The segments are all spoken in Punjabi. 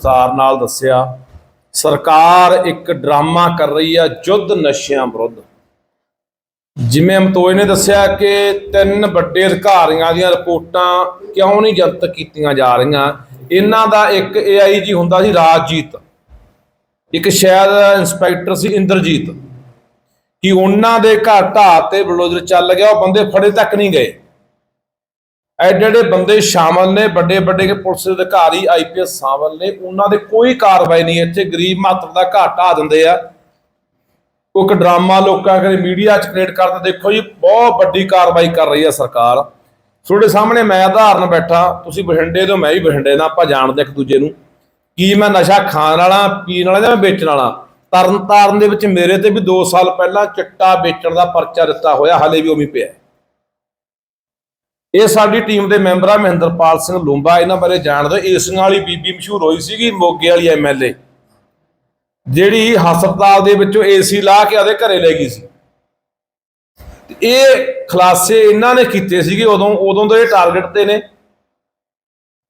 ਵਿਸਤਾਰ ਨਾਲ ਦੱਸਿਆ, ਸਰਕਾਰ ਇੱਕ ਡਰਾਮਾ ਕਰ ਰਹੀ ਹੈ ਜੁੱਧ ਨਸ਼ਿਆਂ ਵਿਰੁੱਧ। ਜਿਵੇਂ ਅਮਤੋਏ ਨੇ ਦੱਸਿਆ ਕਿ ਤਿੰਨ ਵੱਡੇ ਅਧਿਕਾਰੀਆਂ ਦੀਆਂ ਰਿਪੋਰਟਾਂ ਕਿਉਂ ਨਹੀਂ ਜਨਤਕ ਕੀਤੀਆਂ ਜਾ ਰਹੀਆਂ? ਇਹਨਾਂ ਦਾ ਇੱਕ ਏਆਈਜੀ ਹੁੰਦਾ ਸੀ ਰਾਜਜੀਤ, ਇੱਕ ਸ਼ਾਇਦ ਇੰਸਪੈਕਟਰ ਸੀ ਇੰਦਰਜੀਤ, ਕਿ ਉਹਨਾਂ ਦੇ ਘਰ ਢਾਹ ਤੇ ਬਲਡੋਜ਼ਰ ਚੱਲ ਗਿਆ, ਉਹ ਬੰਦੇ ਫੜੇ ਤੱਕ ਨਹੀਂ ਗਏ। ਐਡੇ ਐਡੇ ਬੰਦੇ ਸ਼ਾਮਲ ਨੇ, ਵੱਡੇ ਵੱਡੇ ਕੇ ਪੁਲਿਸ ਦੇ ਅਧਿਕਾਰੀ ਆਈਪੀਐਸ ਸ਼ਾਮਲ ਨੇ, ਉਹਨਾਂ ਦੇ ਕੋਈ ਕਾਰਵਾਈ ਨਹੀਂ, ਇੱਥੇ ਗਰੀਬ ਮਾਤਰ ਦਾ ਘਾਟ ਢਾਹ ਦਿੰਦੇ ਆ। ਇੱਕ ਡਰਾਮਾ ਲੋਕਾਂ ਕਰੇ ਮੀਡੀਆ ਚ ਕ੍ਰੀਏਟ ਕਰਦਾ, ਦੇਖੋ ਜੀ, ਬਹੁਤ ਵੱਡੀ ਕਾਰਵਾਈ ਕਰ ਰਹੀ ਹੈ ਸਰਕਾਰ। ਤੁਹਾਡੇ ਸਾਹਮਣੇ ਮੈਂ ਉਦਾਹਰਨ ਬੈਠਾ, ਤੁਸੀਂ ਬਠਿੰਡੇ ਤੋਂ, ਮੈਂ ਵੀ ਬਠਿੰਡੇ ਦਾ, ਆਪਾਂ ਜਾਣਦੇ ਇੱਕ ਦੂਜੇ ਨੂੰ। ਕੀ ਮੈਂ ਨਸ਼ਾ ਖਾਣ ਵਾਲਾ, ਪੀਣ ਵਾਲਾ ਜਾਂ ਵੇਚਣ ਵਾਲਾ? ਤਰਨ ਤਾਰਨ ਦੇ ਵਿੱਚ ਮੇਰੇ ਤੇ ਵੀ 2 ਸਾਲ ਪਹਿਲਾਂ ਚਿੱਟਾ ਵੇਚਣ ਦਾ ਪਰਚਾ ਦਿੱਤਾ ਹੋਇਆ, ਹਲੇ ਵੀ ਉਵੇਂ ਹੀ ਪਿਆ। ਇਹ ਸਾਡੀ ਟੀਮ ਦੇ ਮੈਂਬਰ ਆ ਮਹਿੰਦਰਪਾਲ ਸਿੰਘ ਲੂੰਬਾ, ਇਹਨਾਂ ਬਾਰੇ ਜਾਣਦੇ ਏਸੀਆਂ ਵਾਲੀ ਬੀਬੀ ਮਸ਼ਹੂਰ ਹੋਈ ਸੀਗੀ ਮੋਗੇ ਵਾਲੀ ਐਮਐਲਏ ਜਿਹੜੀ ਹਸਪਤਾਲ ਦੇ ਵਿੱਚੋਂ ਏਸੀ ਲਾ ਕੇ ਆਦੇ ਘਰੇ ਲੈ ਗਈ ਸੀ। ਇਹ ਖਲਾਸੇ ਇਹਨਾਂ ਨੇ ਕੀਤੇ ਸੀਗੇ ਉਦੋਂ ਉਦੋਂ ਦੇ ਟਾਰਗੇਟ ਤੇ ਨੇ।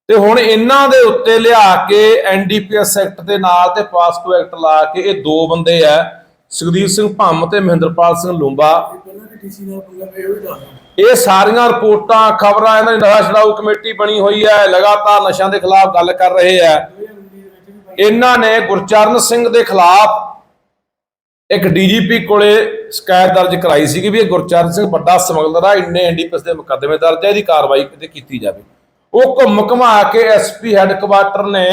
ਤੇ ਹੁਣ ਇਹਨਾਂ ਦੇ ਉੱਤੇ ਲਿਆ ਕੇ ਐਨਡੀਪੀਐਸ ਐਕਟ ਦੇ ਨਾਲ ਤੇ ਪਾਸਕੋ ਐਕਟ ਲਾ ਕੇ ਇਹ ਦੋ ਬੰਦੇ ਆ, ਸੁਖਦੀਪ ਸਿੰਘ ਭੰਮ ਤੇ ਮਹਿੰਦਰਪਾਲ ਸਿੰਘ ਲੂੰਬਾ। ਇਹ ਸਾਰੀਆਂ ਰਿਪੋਰਟਾਂ, ਖਬਰਾਂ ਇਹਨਾਂ ਦੀ ਨਸ਼ਾ ਛਡਾਊ ਕਮੇਟੀ ਬਣੀ ਹੋਈ ਹੈ, ਲਗਾਤਾਰ ਨਸ਼ਿਆਂ ਦੇ ਖਿਲਾਫ ਗੱਲ ਕਰ ਰਹੇ ਹੈ। ਇਹਨਾਂ ਨੇ ਗੁਰਚਰਨ ਸਿੰਘ ਦੇ ਖਿਲਾਫ ਇੱਕ ਡੀਜੀਪੀ ਕੋਲੇ ਸ਼ਿਕਾਇਤ ਦਰਜ ਕਰਾਈ ਸੀਗੀ ਵੀ ਇਹ ਗੁਰਚਰਨ ਸਿੰਘ ਵੱਡਾ ਸਮਗਲਰ ਆ, ਇੰਨੇ ਐਨਡੀਪੀਐਸ ਦੇ ਮੁਕੱਦਮੇ ਦਰਜ ਹੈ ਇਹਦੀ ਕਾਰਵਾਈ ਕਿਤੇ ਕੀਤੀ ਜਾਵੇ। ਉਹ ਘੁੰਮ ਘੁਮਾ ਕੇ ਐਸਪੀ ਹੈੱਡਕੁਆਟਰ ਨੇ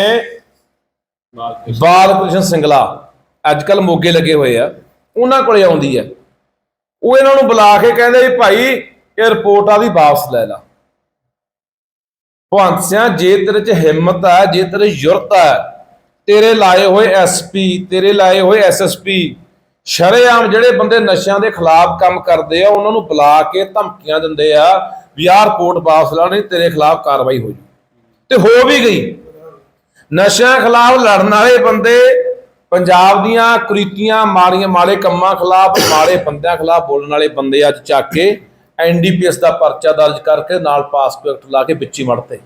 ਬਾਲ ਕ੍ਰਿਸ਼ਨ ਸਿੰਗਲਾ ਅੱਜ ਕੱਲ ਮੋਗੇ ਲੱਗੇ ਹੋਏ ਆ, ਉਹਨਾਂ ਕੋਲੇ ਆਉਂਦੀ ਹੈ। ਉਹ ਇਹਨਾਂ ਨੂੰ ਬੁਲਾ ਕੇ ਕਹਿੰਦੇ ਵੀ ਭਾਈ ਇਹ ਰਿਪੋਰਟ ਆਦੀ ਵਾਪਸ ਲੈ ਲਾ। ਭਵੰਤ ਸਿਆਂ, ਜੇ ਤੇਰੇ 'ਚ ਹਿੰਮਤ ਹੈ ਜੇ ਤੇਰੇ ਯੁਰਤ ਹੈ ਤੇਰੇ ਲਾਏ ਹੋਏ ਐਸਪੀ ਤੇਰੇ ਲਾਏ ਹੋਏ ਐਸਐਸਪੀ ਸ਼ਰੇਆਮ ਜਿਹੜੇ ਬੰਦੇ ਨਸ਼ਿਆਂ ਦੇ ਖਿਲਾਫ ਕੰਮ ਕਰਦੇ ਆ, ਉਹਨਾਂ ਨੂੰ ਬੁਲਾ ਕੇ ਧਮਕੀਆਂ ਦਿੰਦੇ ਆ ਵੀ ਆਹ ਰਿਪੋਰਟ ਵਾਪਸ ਲਾ, ਨਹੀਂ ਤੇਰੇ ਖਿਲਾਫ ਕਾਰਵਾਈ ਹੋ ਜੂ। ਤੇ ਹੋ ਵੀ ਗਈ। ਨਸ਼ਿਆਂ ਖਿਲਾਫ ਲੜਨ ਵਾਲੇ ਬੰਦੇ ਪੰਜਾਬ ਦੀਆਂ ਕੁਰੀਤੀਆਂ ਮਾੜੀਆਂ ਮਾੜੇ ਕੰਮਾਂ ਖਿਲਾਫ, ਮਾੜੇ ਬੰਦਿਆਂ ਖਿਲਾਫ ਬੋਲਣ ਵਾਲੇ ਬੰਦੇ ਅੱਜ ਚੱਕ ਕੇ ਐਨਡੀਪੀਐਸ ਦਾ ਪਰਚਾ ਦਰਜ ਕਰਕੇ ਨਾਲ ਪਾਸਪੋਰਟ ਲਾ ਕੇ ਵਿੱਚ ਹੀ ਮੜਤੇ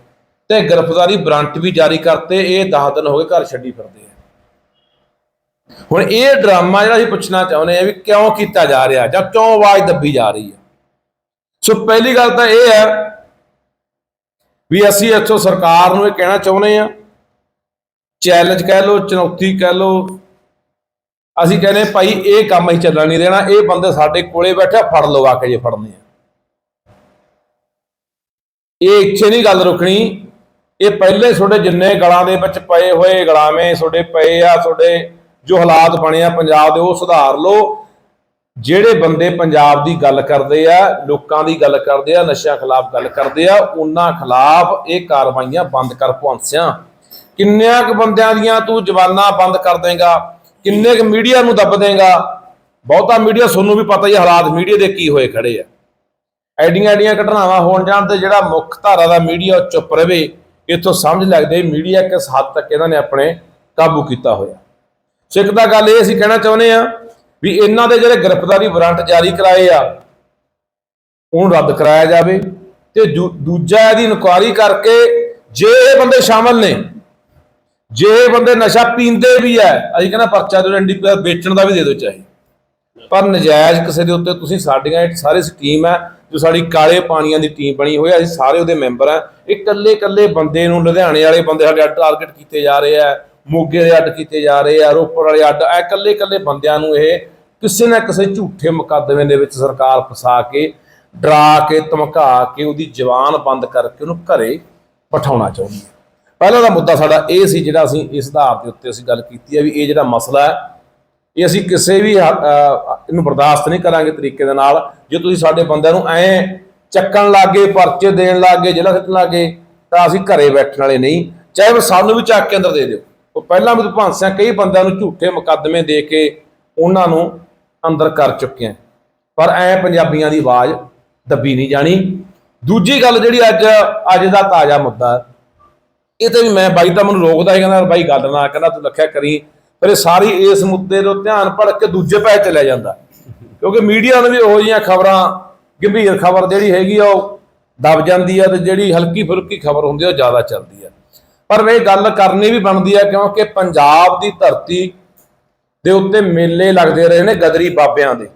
ਤੇ ਗ੍ਰਿਫਤਾਰੀ ਵਾਰੰਟ ਵੀ ਜਾਰੀ ਕਰਤੇ, ਇਹ 10 ਦਿਨ ਹੋ ਗਏ ਘਰ ਛੱਡੀ ਫਿਰਦੇ ਆ। ਹੁਣ ਇਹ ਡਰਾਮਾ ਜਿਹੜਾ ਅਸੀਂ ਪੁੱਛਣਾ ਚਾਹੁੰਦੇ ਆ ਵੀ ਕਿਉਂ ਕੀਤਾ ਜਾ ਰਿਹਾ ਜਾਂ ਕਿਉਂ ਆਵਾਜ਼ ਦੱਬੀ ਜਾ ਰਹੀ ਹੈ ਸੋ ਪਹਿਲੀ ਗੱਲ ਤਾਂ ਇਹ ਹੈ ਵੀ ਅਸੀਂ ਇੱਥੋਂ ਸਰਕਾਰ ਨੂੰ ਇਹ ਕਹਿਣਾ ਚਾਹੁੰਦੇ ਆ, ਚੈਲੰਜ ਕਹਿ ਲਓ, ਚੁਣੌਤੀ ਕਹਿ ਲਓ, ਅਸੀਂ ਕਹਿੰਦੇ ਭਾਈ ਇਹ ਕੰਮ ਅਸੀਂ ਚੱਲਣ ਨਹੀਂ ਦੇਣਾ, ਇਹ ਬੰਦੇ ਸਾਡੇ ਕੋਲੇ ਬੈਠਾ ਫੜ ਲਵਾ ਕੇ ਜੇ ਫੜਨੇ ਆ। ਇਹ ਇੱਥੇ ਨਹੀਂ ਗੱਲ ਰੁਕਣੀ। ਇਹ ਪਹਿਲੇ ਤੁਹਾਡੇ ਜਿੰਨੇ ਗਲਾਂ ਦੇ ਵਿੱਚ ਪਏ ਹੋਏ ਗਲਾਵੇਂ ਤੁਹਾਡੇ ਪਏ ਆ, ਤੁਹਾਡੇ ਜੋ ਹਾਲਾਤ ਬਣੇ ਆ ਪੰਜਾਬ ਦੇ, ਉਹ ਸੁਧਾਰ ਲਓ। ਜਿਹੜੇ ਬੰਦੇ ਪੰਜਾਬ ਦੀ ਗੱਲ ਕਰਦੇ ਆ, ਲੋਕਾਂ ਦੀ ਗੱਲ ਕਰਦੇ ਆ, ਨਸ਼ਿਆਂ ਖਿਲਾਫ ਗੱਲ ਕਰਦੇ ਆ, ਉਹਨਾਂ ਖਿਲਾਫ ਇਹ ਕਾਰਵਾਈਆਂ ਬੰਦ ਕਰ ਪਹੁੰਚਿਆ ਕਿੰਨਿਆਂ ਕੁ ਬੰਦਿਆਂ ਦੀਆਂ ਤੂੰ ਜਵਾਨਾਂ ਬੰਦ ਕਰ ਦੇਗਾ, ਕਿੰਨੇ ਕੁ ਮੀਡੀਆ ਨੂੰ ਦੱਬ ਦੇਂਗਾ? ਬਹੁਤਾ ਮੀਡੀਆ, ਤੁਹਾਨੂੰ ਵੀ ਪਤਾ ਹੀ ਆ ਹਾਲਾਤ ਮੀਡੀਆ ਦੇ ਕੀ ਹੋਏ ਖੜੇ ਆ। ਐਡੀਆਂ ਐਡੀਆਂ ਘਟਨਾਵਾਂ ਹੋਣ ਜਾਣ ਤੇ ਜਿਹੜਾ ਮੁੱਖ ਧਾਰਾ ਦਾ ਮੀਡੀਆ ਉਹ ਚੁੱਪ ਰਵੇ, ਇੱਥੋਂ ਸਮਝ ਲੱਗਦੇ ਮੀਡੀਆ ਕਿਸ ਹੱਦ ਤੱਕ ਇਹਨਾਂ ਨੇ ਆਪਣੇ ਕਾਬੂ ਕੀਤਾ ਹੋਇਆ। ਸੋ ਇੱਕ ਤਾਂ ਗੱਲ ਇਹ ਅਸੀਂ ਕਹਿਣਾ ਚਾਹੁੰਦੇ ਆ ਵੀ ਇਹਨਾਂ ਦੇ ਜਿਹੜੇ ਗ੍ਰਿਫਤਾਰੀ ਵਾਰੰਟ ਜਾਰੀ ਕਰਾਏ ਆ, ਉਹਨੂੰ ਰੱਦ ਕਰਾਇਆ ਜਾਵੇ ਤੇ ਦੂ- ਦੂਜਾ ਇਹਦੀ ਇਨਕੁਆਰੀ ਕਰਕੇ ਜੇ ਇਹ ਬੰਦੇ ਸ਼ਾਮਲ ਨੇ, ਜੇ ਇਹ ਬੰਦੇ ਨਸ਼ਾ ਪੀਂਦੇ ਵੀ ਐ ਅਸੀਂ ਕਹਿੰਦਾ ਪਰਚਾ ਜੋ ਐਨਡੀਪੀਐਸ ਵੇਚਣ ਦਾ ਵੀ ਦੇ ਦਿਓ ਚਾਹੇ। ਪਰ ਨਜਾਇਜ਼ ਕਿਸੇ ਦੇ ਉੱਤੇ ਤੁਸੀਂ ਸਾਡੀਆਂ ਇਹ ਸਾਰੇ ਸਕੀਮ ਹੈ ਜੋ ਸਾਡੀ ਕਾਲੇ ਪਾਣੀਆਂ ਦੀ ਟੀਮ ਬਣੀ ਹੋਈ ਹੈ ਅਸੀਂ ਸਾਰੇ ਉਹਦੇ ਮੈਂਬਰ ਆ। ਇਹ ਇਕੱਲੇ ਇਕੱਲੇ ਬੰਦੇ ਨੂੰ ਲੁਧਿਆਣੇ ਵਾਲੇ ਬੰਦੇ ਸਾਡੇ ਅੱਡ ਟਾਰਗੇਟ ਕੀਤੇ ਜਾ ਰਹੇ ਆ, ਮੋਗੇ ਦੇ ਅੱਡ ਕੀਤੇ ਜਾ ਰਹੇ ਆ, ਰੋਪੜ ਵਾਲੇ ਅੱਡ, ਇਹ ਇਕੱਲੇ ਇਕੱਲੇ ਬੰਦਿਆਂ ਨੂੰ ਇਹ ਕਿਸੇ ਨਾ ਕਿਸੇ ਝੂਠੇ ਮੁਕੱਦਮੇ ਦੇ ਵਿੱਚ ਸਰਕਾਰ ਫਸਾ ਕੇ, ਡਰਾ ਕੇ, ਧਮਕਾ ਕੇ ਉਹਦੀ ਜ਼ਬਾਨ ਬੰਦ ਕਰਕੇ ਉਹਨੂੰ ਘਰੇ ਬਿਠਾਉਣਾ ਚਾਹੁੰਦੀ ਹੈ ਪਹਿਲਾ ਦਾ ਮੁੱਦਾ ਸਾਡਾ ਇਹ ਸੀ, ਜਿਹੜਾ ਅਸੀਂ ਇਸ ਆਧਾਰ ਦੇ ਉੱਤੇ ਅਸੀਂ ਗੱਲ ਕੀਤੀ ਹੈ ਵੀ ਇਹ ਜਿਹੜਾ ਮਸਲਾ ਹੈ, ਇਹ ਅਸੀਂ ਕਿਸੇ ਵੀ ਹ- ਇਹਨੂੰ ਬਰਦਾਸ਼ਤ ਨਹੀਂ ਕਰਾਂਗੇ ਤਰੀਕੇ ਦੇ ਨਾਲ, ਜੇ ਤੁਸੀਂ ਸਾਡੇ ਬੰਦਿਆਂ ਨੂੰ ਐ ਚੱਕਣ ਲੱਗੇ, ਪਰਚੇ ਦੇਣ ਲੱਗੇ, ਜ਼ਿਲ੍ਹਾ ਸੱਟਣ ਲੱਗੇ, ਤਾਂ ਅਸੀਂ ਘਰੇ ਬੈਠਣ ਵਾਲੇ ਨਹੀਂ। ਚਾਹੇ ਉਹ ਸਾਨੂੰ ਵੀ ਚੱਕ ਕੇ ਅੰਦਰ ਦੇ ਦਿਓ। ਉਹ ਪਹਿਲਾਂ ਵੀ ਭਾਂਸਿਆਂ ਕਈ ਬੰਦਿਆਂ ਨੂੰ ਝੂਠੇ ਮੁਕੱਦਮੇ ਦੇ ਕੇ ਉਹਨਾਂ ਨੂੰ ਅੰਦਰ ਕਰ ਚੁੱਕੇ ਆ। ਪਰ ਐ ਪੰਜਾਬੀਆਂ ਦੀ ਆਵਾਜ਼ ਦੱਬੀ ਨਹੀਂ ਜਾਣੀ। ਦੂਜੀ ਗੱਲ ਜਿਹੜੀ ਅੱਜ ਅੱਜ ਦਾ ਤਾਜ਼ਾ ਮੁੱਦਾ, ਇਹ ਤੇ ਵੀ ਮੈਂ ਬਾਈ ਤਾਂ ਮੈਨੂੰ ਰੋਕਦਾ ਸੀ, ਕਹਿੰਦਾ, ਬਾਈ, ਗੱਲ ਨਾ ਕਹਿੰਦਾ ਤੂੰ ਲੱਖਿਆ ਕਰੀ। ਪਰ ਇਹ ਸਾਰੀ ਇਸ ਮੁੱਦੇ ਤੋਂ ਧਿਆਨ ਭੜਕ ਕੇ ਦੂਜੇ ਪਾਸੇ ਚਲਿਆ ਜਾਂਦਾ। ਕਿਉਂਕਿ ਮੀਡੀਆ ਨੂੰ ਵੀ ਉਹੋ ਜਿਹੀਆਂ ਖਬਰਾਂ, ਗੰਭੀਰ ਖਬਰ ਜਿਹੜੀ ਹੈਗੀ ਆ, ਉਹ ਦਬ ਜਾਂਦੀ ਆ ਤੇ ਜਿਹੜੀ ਹਲਕੀ ਫੁਲਕੀ ਖਬਰ ਹੁੰਦੀ ਆ, ਉਹ ਜ਼ਿਆਦਾ ਚੱਲਦੀ ਆ। ਪਰ ਇਹ ਗੱਲ ਕਰਨੀ ਵੀ ਬਣਦੀ ਹੈ ਕਿਉਂਕਿ ਪੰਜਾਬ ਦੀ ਧਰਤੀ ਦੇ ਉੱਤੇ ਮੇਲੇ ਲੱਗਦੇ ਰਹੇ ਨੇ ਗਦਰੀ ਬਾਬਿਆਂ ਦੇ।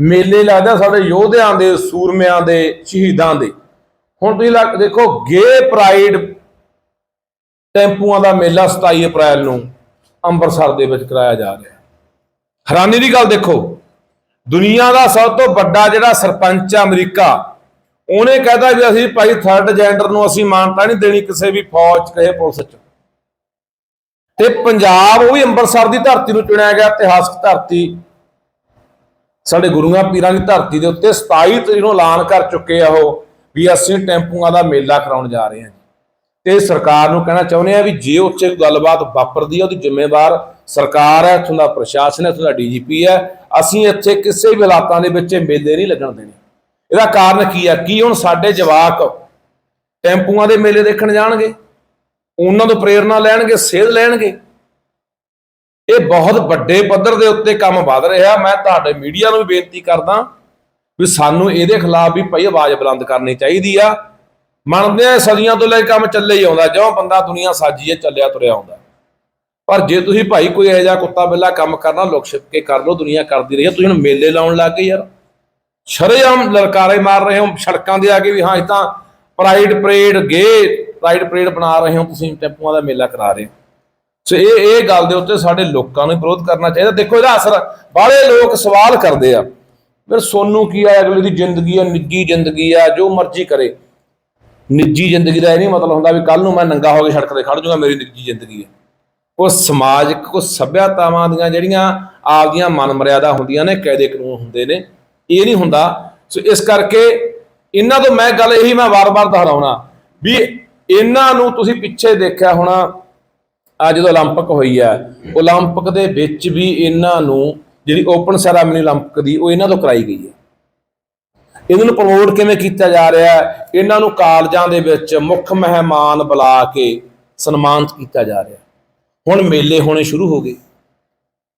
ਮੇਲੇ ਲੱਗਦੇ ਸਾਡੇ ਯੋਧਿਆਂ ਦੇ, ਸੂਰਮਿਆਂ ਦੇ, ਸ਼ਹੀਦਾਂ ਦੇ। ਹੁਣ ਤੁਸੀਂ ਲੱਗ- ਦੇਖੋ, ਗੇ ਪ੍ਰਾਈਡ ਟੈਂਪੂਆਂ ਦਾ ਮੇਲਾ 27 ਅਪ੍ਰੈਲ ਨੂੰ। ਅੰਮ੍ਰਿਤਸਰ ਦੇ ਵਿੱਚ ਕਰਾਇਆ ਜਾ ਰਿਹਾ। ਹੈਰਾਨੀ ਦੀ ਗੱਲ ਦੇਖੋ, ਦੁਨੀਆ ਦਾ ਸਭ ਤੋਂ ਵੱਡਾ ਜਿਹੜਾ ਸਰਪੰਚ ਆ ਅਮਰੀਕਾ, ਉਹਨੇ ਕਹਿਦਾ ਵੀ ਅਸੀਂ ਭਾਈ ਥਰਡ ਜੈਂਡਰ ਨੂੰ ਅਸੀਂ ਮਾਨਤਾ ਨਹੀਂ ਦੇਣੀ ਕਿਸੇ ਵੀ ਫੌਜ 'ਚ ਕਹੇ ਪੁਲਿਸ 'ਚ। ਤੇ ਪੰਜਾਬ ਉਹ ਵੀ ਅੰਮ੍ਰਿਤਸਰ ਦੀ ਧਰਤੀ ਨੂੰ ਚੁਣਿਆ ਗਿਆ, ਇਤਿਹਾਸਕ ਧਰਤੀ। ਸਾਡੇ ਗੁਰੂਆਂ ਪੀਰਾਂ ਦੀ ਧਰਤੀ ਦੇ ਉੱਤੇ 27 ਤਰੀਕ ਨੂੰ ਐਲਾਨ ਕਰ ਚੁੱਕੇ ਆ ਉਹ, ਵੀ ਅਸੀਂ ਟੈਂਪੂਆਂ ਦਾ ਮੇਲਾ ਕਰਾਉਣ ਜਾ ਰਹੇ ਹਾਂ ਤੇ ਸਰਕਾਰ ਨੂੰ ਕਹਿਣਾ ਚਾਹੁੰਦੇ ਆ ਵੀ ਜੇ ਉੱਥੇ ਗੱਲਬਾਤ ਵਾਪਰਦੀ ਹੈ ਉਹਦੀ ਜ਼ਿੰਮੇਵਾਰ ਸਰਕਾਰ ਹੈ, ਇੱਥੋਂ ਦਾ ਪ੍ਰਸ਼ਾਸਨ ਹੈ, ਇੱਥੋਂ ਦਾ ਡੀਜੀਪੀ ਹੈ। ਅਸੀਂ ਇੱਥੇ ਕਿਸੇ ਵੀ ਹਾਲਾਤਾਂ ਦੇ ਵਿੱਚ ਇਹ ਮੇਲੇ ਨਹੀਂ ਲੱਗਣ ਦੇਣੇ। ਇਹਦਾ ਕਾਰਨ ਕੀ ਹੈ ਕੀ ਹੁਣ ਸਾਡੇ ਜਵਾਕ ਟੈਂਪੂਆਂ ਦੇ ਮੇਲੇ ਦੇਖਣ ਜਾਣਗੇ? ਉਹਨਾਂ ਤੋਂ ਪ੍ਰੇਰਣਾ ਲੈਣਗੇ, ਸੇਧ ਲੈਣਗੇ? ਇਹ ਬਹੁਤ ਵੱਡੇ ਪੱਧਰ ਦੇ ਉੱਤੇ ਕੰਮ ਵੱਧ ਰਿਹਾ। ਮੈਂ ਤੁਹਾਡੇ ਮੀਡੀਆ ਨੂੰ ਵੀ ਬੇਨਤੀ ਕਰਦਾ ਵੀ ਸਾਨੂੰ ਇਹਦੇ ਖਿਲਾਫ ਵੀ ਭਾਈ ਆਵਾਜ਼ ਬੁਲੰਦ ਕਰਨੀ ਚਾਹੀਦੀ ਆ। ਮੰਨਦੇ ਆ, ਸਦੀਆਂ ਤੋਂ ਲੈ ਕੇ ਕੰਮ ਚੱਲੇ ਹੀ ਆਉਂਦਾ, ਜਿਉਂ ਬੰਦਾ ਦੁਨੀਆ ਸਾਜੀ ਹੈ, ਚੱਲਿਆ ਤੁਰਿਆ ਆਉਂਦਾ। ਪਰ ਜੇ ਤੁਸੀਂ ਭਾਈ ਕੋਈ ਇਹੋ ਜਿਹਾ ਕੁੱਤਾ ਬਿੱਲਾ ਕੰਮ ਕਰਨਾ, ਲੁਕ ਛਿਪ ਕੇ ਕਰ ਲਓ, ਦੁਨੀਆ ਕਰਦੀ ਰਹੀ ਹੈ। ਤੁਸੀਂ ਹੁਣ ਮੇਲੇ ਲਾਉਣ ਲੱਗ ਗਏ ਯਾਰ। ਸ਼ਰੇਆਮ ਲਲਕਾਰੇ ਮਾਰ ਰਹੇ ਹੋ, ਸੜਕਾਂ ਦੇ ਆ ਕੇ ਵੀ ਹਾਂ, ਇਹ ਤਾਂ pride parade gay pride parade ਬਣਾ ਰਹੇ ਹੋ, ਤੁਸੀਂ ਟੈਂਪੂਆਂ ਦਾ ਮੇਲਾ ਕਰਾ ਰਹੇ ਹੋ। ਸੋ ਇਹ ਇਹ ਗੱਲ ਦੇ ਉੱਤੇ ਸਾਡੇ ਲੋਕਾਂ ਨੂੰ ਵਿਰੋਧ ਕਰਨਾ ਚਾਹੀਦਾ। ਦੇਖੋ ਇਹਦਾ ਅਸਰ, ਬਾਹਲੇ ਲੋਕ ਸਵਾਲ ਕਰਦੇ ਆ। ਫਿਰ ਸੋਨੂੰ ਕੀ ਆ, ਅਗਲੇ ਦੀ ਜ਼ਿੰਦਗੀ ਆ ਨਿੱਜੀ ਜ਼ਿੰਦਗੀ ਆ, ਜੋ ਮਰਜ਼ੀ ਕਰੇ। ਨਿੱਜੀ ਜ਼ਿੰਦਗੀ ਦਾ ਇਹ ਨਹੀਂ ਮਤਲਬ ਹੁੰਦਾ ਵੀ ਕੱਲ ਨੂੰ ਮੈਂ ਨੰਗਾ ਹੋ ਕੇ ਸੜਕ ਤੇ ਖੜ ਜਾਊਗਾ ਮੇਰੀ ਨਿੱਜੀ ਜ਼ਿੰਦਗੀ ਹੈ ਉਹ ਸਮਾਜਿਕ ਕੋ ਸਭਿਆਤਾਵਾਂ ਦੀਆਂ ਜਿਹੜੀਆਂ ਆਪਦੀਆਂ ਮਨ ਮਰਿਆਦਾ ਹੁੰਦੀਆਂ ਨੇ ਕਾਇਦੇ ਕਾਨੂੰਨ ਹੁੰਦੇ ਨੇ ਇਹ ਨਹੀਂ ਹੁੰਦਾ ਸੋ ਇਸ ਕਰਕੇ ਇਹਨਾਂ ਤੋਂ ਮੈਂ ਗੱਲ ਇਹੀ ਮੈਂ ਵਾਰ-ਵਾਰ ਦੁਹਰਾਉਣਾ ਵੀ ਇਹਨਾਂ ਨੂੰ ਤੁਸੀਂ ਪਿੱਛੇ ਦੇਖਿਆ ਹੋਣਾ ਆ ਜਦੋਂ 올림픽 ਹੋਈ ਹੈ 올림픽 ਦੇ ਵਿੱਚ ਵੀ ਇਹਨਾਂ ਨੂੰ ਜਿਹੜੀ ਓਪਨ ਸੈਰਾਮਨੀ 올림픽 ਦੀ ਉਹ ਇਹਨਾਂ ਤੋਂ ਕਰਾਈ ਗਈ ਹੈ ਇਹਨਾਂ ਨੂੰ ਪ੍ਰਮੋਟ ਕਿਵੇਂ ਕੀਤਾ ਜਾ ਰਿਹਾ ਹੈ? ਇਹਨਾਂ ਨੂੰ ਕਾਲਜਾਂ ਦੇ ਵਿੱਚ ਮੁੱਖ ਮਹਿਮਾਨ ਬੁਲਾ ਕੇ ਸਨਮਾਨਿਤ ਕੀਤਾ ਜਾ ਰਿਹਾ ਹੁਣ ਮੇਲੇ ਹੋਣੇ ਸ਼ੁਰੂ ਹੋ ਗਏ।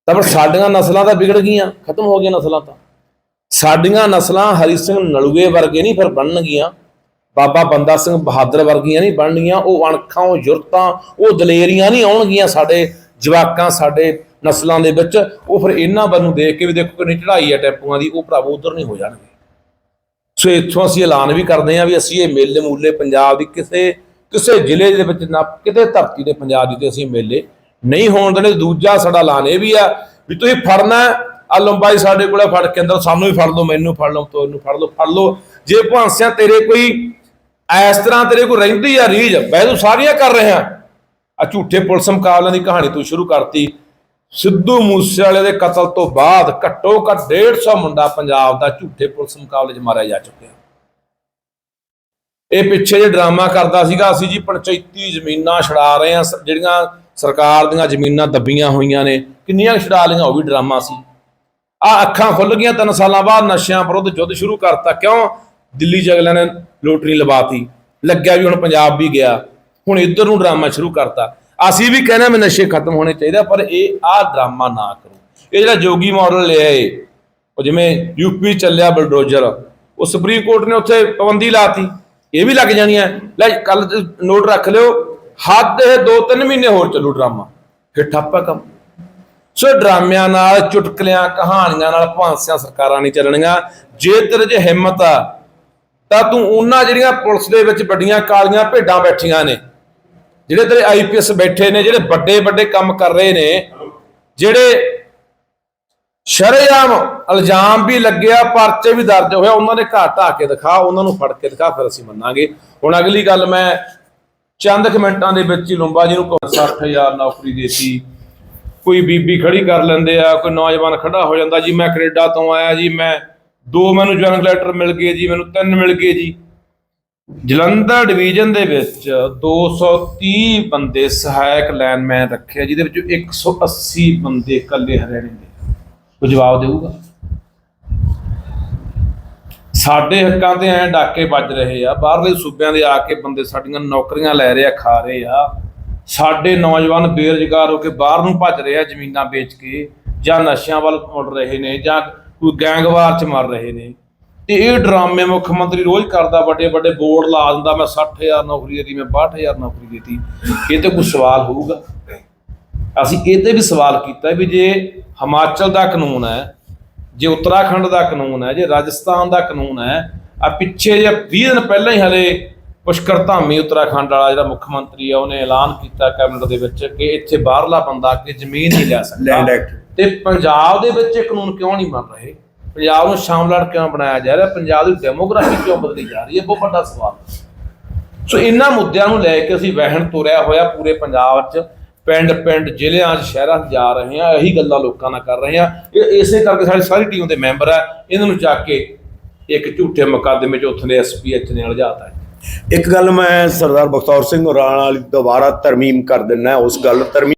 ਤਾਂ ਪਰ ਸਾਡੀਆਂ ਨਸਲਾਂ ਤਾਂ ਵਿਗੜ ਗਈਆਂ, ਖਤਮ ਹੋ ਗਈਆਂ ਨਸਲਾਂ ਤਾਂ। ਸਾਡੀਆਂ ਨਸਲਾਂ ਹਰੀ ਸਿੰਘ ਨਲੂਏ ਵਰਗੇ ਨਹੀਂ, ਫਿਰ ਬਣਨਗੀਆਂ। ਬਾਬਾ ਬੰਦਾ ਸਿੰਘ ਬਹਾਦਰ ਵਰਗੀਆਂ ਨਹੀਂ ਬਣਨਗੀਆਂ ਉਹ ਅਣਖਾਂ, ਉਹ ਜੁਰਤਾਂ, ਉਹ ਦਲੇਰੀਆਂ ਨਹੀਂ ਆਉਣਗੀਆਂ ਸਾਡੇ ਜਵਾਕਾਂ, ਸਾਡੇ ਨਸਲਾਂ ਦੇ ਵਿੱਚ। ਉਹ ਫਿਰ ਇਹਨਾਂ ਵੱਲ ਨੂੰ ਦੇਖ ਕੇ ਵੀ ਦੇਖੋ ਕਿੰਨੀ ਚੜ੍ਹਾਈ ਹੈ ਟੈਂਪੂਆਂ ਦੀ, ਉਹ ਭਰਾਵੋ, ਉਧਰ ਨਹੀਂ ਹੋ ਜਾਣਗੇ। ਸੋ ਇੱਥੋਂ ਅਸੀਂ ਐਲਾਨ ਵੀ ਕਰਦੇ ਹਾਂ ਵੀ ਅਸੀਂ ਇਹ ਮੇਲੇ ਮੂਲੇ ਪੰਜਾਬ ਦੀ ਕਿਸੇ ਕਿਸੇ ਜ਼ਿਲ੍ਹੇ ਦੇ ਵਿੱਚ ਨਾ ਕਿਤੇ ਧਰਤੀ ਦੇ ਪੰਜਾਬ ਦੀ ਤੇ ਅਸੀਂ ਮੇਲੇ ਨਹੀਂ ਹੋਣ ਦੇਣੇ। ਦੂਜਾ ਸਾਡਾ ਐਲਾਨ ਇਹ ਵੀ ਆ ਵੀ ਤੁਸੀਂ ਫੜਨਾ ਆ ਲੰਬਾਈ ਸਾਡੇ ਕੋਲੇ ਫੜ ਕੇ ਅੰਦਰ, ਸਾਨੂੰ ਵੀ ਫੜ ਲਓ, ਮੈਨੂੰ ਫੜ ਲਓ ਤੁਹਾਨੂੰ ਫੜ ਲਓ ਫੜ ਲਓ। ਜੇ ਭਾਂਸਿਆਂ ਤੇਰੇ ਕੋਈ, ਇਸ ਤਰ੍ਹਾਂ ਤੇਰੇ ਕੋਈ ਰਹਿੰਦੀ ਆ ਰੀਝ ਮੈਂ ਤੂੰ ਸਾਰੀਆਂ ਕਰ ਰਿਹਾ। ਆ ਝੂਠੇ ਪੁਲਿਸ ਮੁਕਾਬਲਿਆਂ ਦੀ ਕਹਾਣੀ ਤੂੰ ਸ਼ੁਰੂ ਕਰਤੀ। ਸਿੱਧੂ ਮੂਸੇਵਾਲੇ ਦੇ ਕਤਲ ਤੋਂ ਬਾਅਦ ਘੱਟੋ ਘੱਟ 150 ਮੁੰਡਾ ਪੰਜਾਬ ਦਾ ਝੂਠੇ ਪੁਲਿਸ ਮੁਕਾਬਲੇ 'ਚ ਮਾਰਿਆ ਜਾ ਚੁੱਕਿਆ ਇਹ ਪਿੱਛੇ ਜੇ ਡਰਾਮਾ ਕਰਦਾ ਸੀਗਾ, ਅਸੀਂ ਜੀ ਪੰਚਾਇਤੀ ਜ਼ਮੀਨਾਂ ਛਡਾ ਰਹੇ ਹਾਂ ਜਿਹੜੀਆਂ ਸਰਕਾਰ ਦੀਆਂ ਜ਼ਮੀਨਾਂ ਦੱਬੀਆਂ ਹੋਈਆਂ ਨੇ, ਕਿੰਨੀਆਂ ਕੁ ਛਡਾ ਲਈਆਂ, ਉਹ ਵੀ ਡਰਾਮਾ ਸੀ। ਆ ਅੱਖਾਂ ਖੁੱਲ ਗਈਆਂ ਤਿੰਨ ਸਾਲਾਂ ਬਾਅਦ, ਨਸ਼ਿਆਂ ਵਿਰੁੱਧ ਯੁੱਧ ਸ਼ੁਰੂ ਕਰਤਾ। ਕਿਉਂ? ਦਿੱਲੀ ਜਗਲਿਆਂ ਨੇ ਲੋਟਰੀ ਲਵਾਤੀ। ਲੱਗਿਆ ਵੀ ਹੁਣ ਪੰਜਾਬ ਵੀ ਗਿਆ। ਹੁਣ ਇੱਧਰ ਨੂੰ ਡਰਾਮਾ ਸ਼ੁਰੂ ਕਰਤਾ। ਅਸੀਂ ਵੀ ਕਹਿੰਦੇ ਮੈਂ ਨਸ਼ੇ ਖਤਮ ਹੋਣੇ ਚਾਹੀਦੇ ਪਰ ਇਹ ਆਹ ਡਰਾਮਾ ਨਾ ਕਰੋ। ਇਹ ਜਿਹੜਾ ਜੋਗੀ ਮਾਡਲ ਲਿਆ ਏ, ਉਹ ਜਿਵੇਂ ਯੂਪੀ ਚੱਲਿਆ ਬਲਡੋਜ਼ਰ, ਉਹ ਸੁਪਰੀਮ ਕੋਰਟ ਨੇ ਉੱਥੇ ਪਾਬੰਦੀ ਲਾਤੀ, ਇਹ ਵੀ ਲੱਗ ਜਾਣੀਆਂ ਲੈ ਕੱਲ ਨੋਟ ਰੱਖ ਲਿਓ, ਹੱਦ ਇਹ 2-3 ਮਹੀਨੇ ਹੋਰ ਚੱਲੂ ਡਰਾਮਾ, ਫਿਰ ਠੱਪਾ ਕੰਮ। ਸੋ ਡਰਾਮਿਆਂ ਨਾਲ, ਚੁਟਕਲਿਆਂ, ਕਹਾਣੀਆਂ ਨਾਲ ਭਾਂਸਿਆਂ ਸਰਕਾਰਾਂ ਨਹੀਂ ਚੱਲਣੀਆਂ। ਜੇ ਤੇਰੇ 'ਚ ਹਿੰਮਤ ਆ, ਤਾਂ ਤੂੰ ਉਹਨਾਂ ਜਿਹੜੀਆਂ ਪੁਲਿਸ ਦੇ ਵਿੱਚ ਵੱਡੀਆਂ ਕਾਲੀਆਂ ਭੇਡਾਂ ਬੈਠੀਆਂ ਨੇ ਜਿਹੜੇ ਤੇਰੇ ਆਈਪੀਐਸ ਬੈਠੇ ਨੇ, ਜਿਹੜੇ ਵੱਡੇ ਵੱਡੇ ਕੰਮ ਕਰ ਰਹੇ ਨੇ, ਜਿਹੜੇ ਸ਼ਰੇਆਮ ਇਲਜ਼ਾਮ ਵੀ ਲੱਗਿਆ, ਪਰਚੇ ਵੀ ਦਰਜ ਹੋਇਆ ਉਹਨਾਂ ਦੇ ਘਰ ਢਾ ਕੇ ਦਿਖਾ, ਉਹਨਾਂ ਨੂੰ ਫੜ ਕੇ ਦਿਖਾ, ਫਿਰ ਅਸੀਂ ਮੰਨਾਂਗੇ। ਹੁਣ ਅਗਲੀ ਗੱਲ ਮੈਂ ਚੰਦ ਕੁ ਦੇ ਵਿੱਚ ਹੀ ਲੰਬਾ ਜੀ ਨੂੰ 60000 ਨੌਕਰੀ ਦੇਤੀ। ਕੋਈ ਬੀਬੀ ਖੜੀ ਕਰ ਲੈਂਦੇ ਆ, ਕੋਈ ਨੌਜਵਾਨ ਖੜਾ ਹੋ ਜਾਂਦਾ, ਜੀ ਮੈਂ ਕੈਨੇਡਾ ਤੋਂ ਆਇਆ, ਜੀ ਮੈਂ ਦੋ ਮੈਨੂੰ ਜੁਆਇਨਿੰਗ ਲੈਟਰ ਮਿਲ ਗਏ, ਜੀ ਮੈਨੂੰ ਤਿੰਨ ਮਿਲ ਗਏ, ਜੀ। ਜਲੰਧਰ ਡਿਵੀਜ਼ਨ ਦੇ ਵਿੱਚ 230 ਬੰਦੇ ਸਹਾਇਕ ਲਾਈਨਮੈਨ ਰੱਖੇ ਆ, ਜਿਹਦੇ ਵਿੱਚੋਂ 180 ਬੰਦੇ ਇਕੱਲੇ ਹਰਿਆਣੇ ਦੇ ਉਹ ਜਵਾਬ ਦੇਊਗਾ? ਸਾਡੇ ਹੱਕਾਂ ਤੇ ਐ ਡਾਕੇ ਵੱਜ ਰਹੇ ਆ ਬਾਹਰਲੇ ਸੂਬਿਆਂ ਦੇ ਆ ਕੇ ਬੰਦੇ ਸਾਡੀਆਂ ਨੌਕਰੀਆਂ ਲੈ ਰਹੇ ਆ ਖਾ ਰਹੇ ਆ। ਸਾਡੇ ਨੌਜਵਾਨ ਬੇਰੁਜ਼ਗਾਰ ਹੋ ਕੇ ਬਾਹਰ ਨੂੰ ਭੱਜ ਰਹੇ ਆ ਜ਼ਮੀਨਾਂ ਵੇਚ ਕੇ ਜਾਂ ਨਸ਼ਿਆਂ ਵੱਲ ਮੁੜ ਰਹੇ ਨੇ ਜਾਂ ਕੋਈ ਗੈਂਗਵਾਰ ਚ ਮਰ ਰਹੇ ਨੇ। ਤੇ ਇਹ ਡਰਾਮੇ ਮੁੱਖ ਮੰਤਰੀ ਰੋਜ਼ ਕਰਦਾ ਵੱਡੇ ਵੱਡੇ ਬੋਰਡ ਲਾ ਦਿੰਦਾ ਮੈਂ 60000 ਨੌਕਰੀ ਦਿੱਤੀ ਮੈਂ 62000 ਨੌਕਰੀ ਦਿੱਤੀ ਇਹ ਤੇ ਕੋਈ ਸਵਾਲ ਹੋਊਗਾ? ਅਸੀਂ ਇਹ ਤੇ ਵੀ ਸਵਾਲ ਕੀਤਾ ਵੀ ਜੇ ਹਿਮਾਚਲ ਦਾ ਕਾਨੂੰਨ ਹੈ ਜੇ ਉੱਤਰਾਖੰਡ ਦਾ ਕਾਨੂੰਨ ਹੈ ਜੇ ਰਾਜਸਥਾਨ ਦਾ ਕਾਨੂੰਨ ਹੈ ਆ ਪਿੱਛੇ ਜੇ 20 ਦਿਨ ਪਹਿਲਾਂ ਹੀ ਹਲੇ ਪੁਸ਼ਕਰ ਧਾਮੀ ਉੱਤਰਾਖੰਡ ਵਾਲਾ ਜਿਹੜਾ ਮੁੱਖ ਮੰਤਰੀ ਆ ਉਹਨੇ ਐਲਾਨ ਕੀਤਾ ਕੈਬਨਿਟ ਦੇ ਵਿੱਚ ਕਿ ਇੱਥੇ ਬਾਹਰਲਾ ਬੰਦਾ ਕਿ ਜ਼ਮੀਨ ਨਹੀਂ ਲੈ ਸਕਦਾ। ਤੇ ਪੰਜਾਬ ਦੇ ਵਿੱਚ ਇਹ ਕਾਨੂੰਨ ਕਿਉਂ ਨਹੀਂ ਬਣ ਰਹੇ? ਪੰਜਾਬ ਨੂੰ ਸ਼ਾਮਲਾਟ ਕਿਉਂ ਬਣਾਇਆ ਜਾ ਰਿਹਾ? ਪੰਜਾਬ ਦੀ ਡੈਮੋਗ੍ਰਾਫੀ ਕਿਉਂ ਬਦਲੀ ਜਾ ਰਹੀ ਹੈ? ਬਹੁਤ ਵੱਡਾ ਸਵਾਲ ਸੋ ਇਹਨਾਂ ਮੁੱਦਿਆਂ ਨੂੰ ਲੈ ਕੇ ਅਸੀਂ ਵਹਿਣ ਤੁਰਿਆ ਹੋਇਆ ਪੂਰੇ ਪੰਜਾਬ 'ਚ। ਪਿੰਡ ਪਿੰਡ, ਜ਼ਿਲ੍ਹਿਆਂ 'ਚ, ਸ਼ਹਿਰਾਂ 'ਚ ਜਾ ਰਹੇ ਹਾਂ। ਇਹੀ ਗੱਲਾਂ ਲੋਕਾਂ ਨਾਲ ਕਰ ਰਹੇ ਹਾਂ। ਇਹ ਇਸੇ ਕਰਕੇ ਸਾਡੀ ਸਾਰੀ ਟੀਮ ਦੇ ਮੈਂਬਰ ਆ। ਇਹਨਾਂ ਨੂੰ ਚੱਕ ਕੇ ਇੱਕ ਝੂਠੇ ਮੁਕੱਦਮੇ 'ਚ ਉੱਥੋਂ ਦੇ ਐਸਪੀਐਚ ਨੇ ਉਲਝਾਤਾ ਹੈ। ਇੱਕ ਗੱਲ ਮੈਂ ਸਰਦਾਰ ਬਖਤੌਰ ਸਿੰਘ ਹੋਰਾਂ ਵਾਲੀ ਦੁਬਾਰਾ ਤਰਮੀਮ ਕਰ ਦਿੰਦਾ, ਉਸ ਗੱਲ ਤਰਮੀਮ